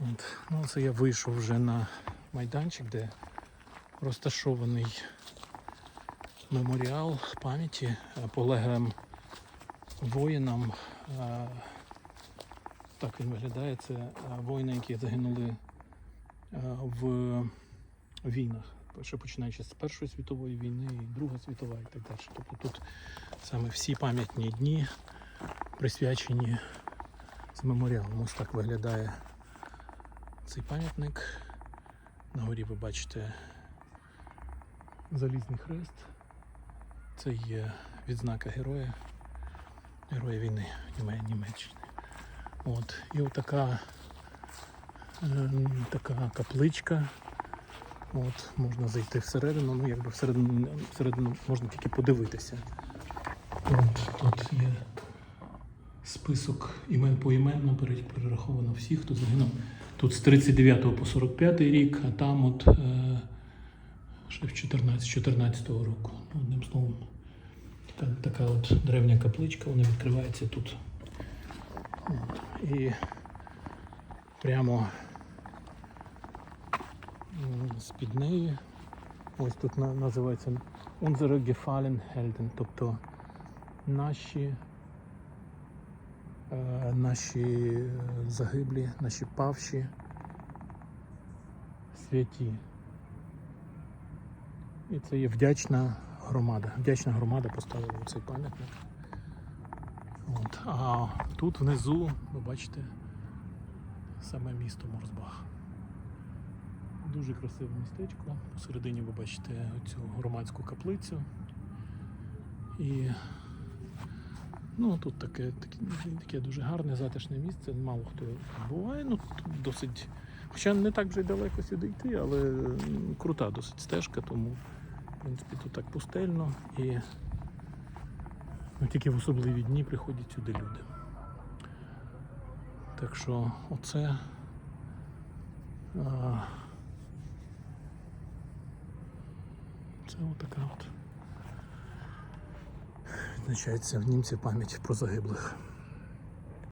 От. Ну, це я вийшов вже на майданчик, де розташований меморіал пам'яті е, полеглим воїнам. Е, Так він виглядає. Це е, воїни, які загинули в війнах. Ще починаючи з Першої світової війни, і Друга світова і так далі. Тобто тут саме всі пам'ятні дні присвячені з меморіалом. Ось так виглядає цей пам'ятник. На горі ви бачите залізний хрест. Це є відзнака героя, героя війни Німеччини. От. І отака ем, така капличка. От, можна зайти всередину, ну якби всередину, всередину можна тільки подивитися. От, тут є список імен поіменно пере- перераховано всіх, хто загинув. Тут з 39 по 45 рік, а там от е, ще в 14, 14 року. Ну, одним словом, така, така от древня капличка, вона відкривається тут. От, і прямо з-під неї. Ось тут називається Unsere Gefallen Helden, тобто наші, наші е, загиблі, наші павші святі. І це є вдячна громада. Вдячна громада поставила цей пам'ятник. От. А тут внизу ви бачите саме місто Морзбах. Дуже красиве містечко. Посередині ви бачите цю громадську каплицю. І ну, тут таке, таке, таке дуже гарне, затишне місце. Мало хто буває. Ну, тут досить. Хоча не так вже й далеко сюди йти, але крута досить стежка, тому в принципі тут так пустельно і ну, тільки в особливі дні приходять сюди люди. Так що оце. А, Це отака от. Відзначається в німці пам'ять про загиблих.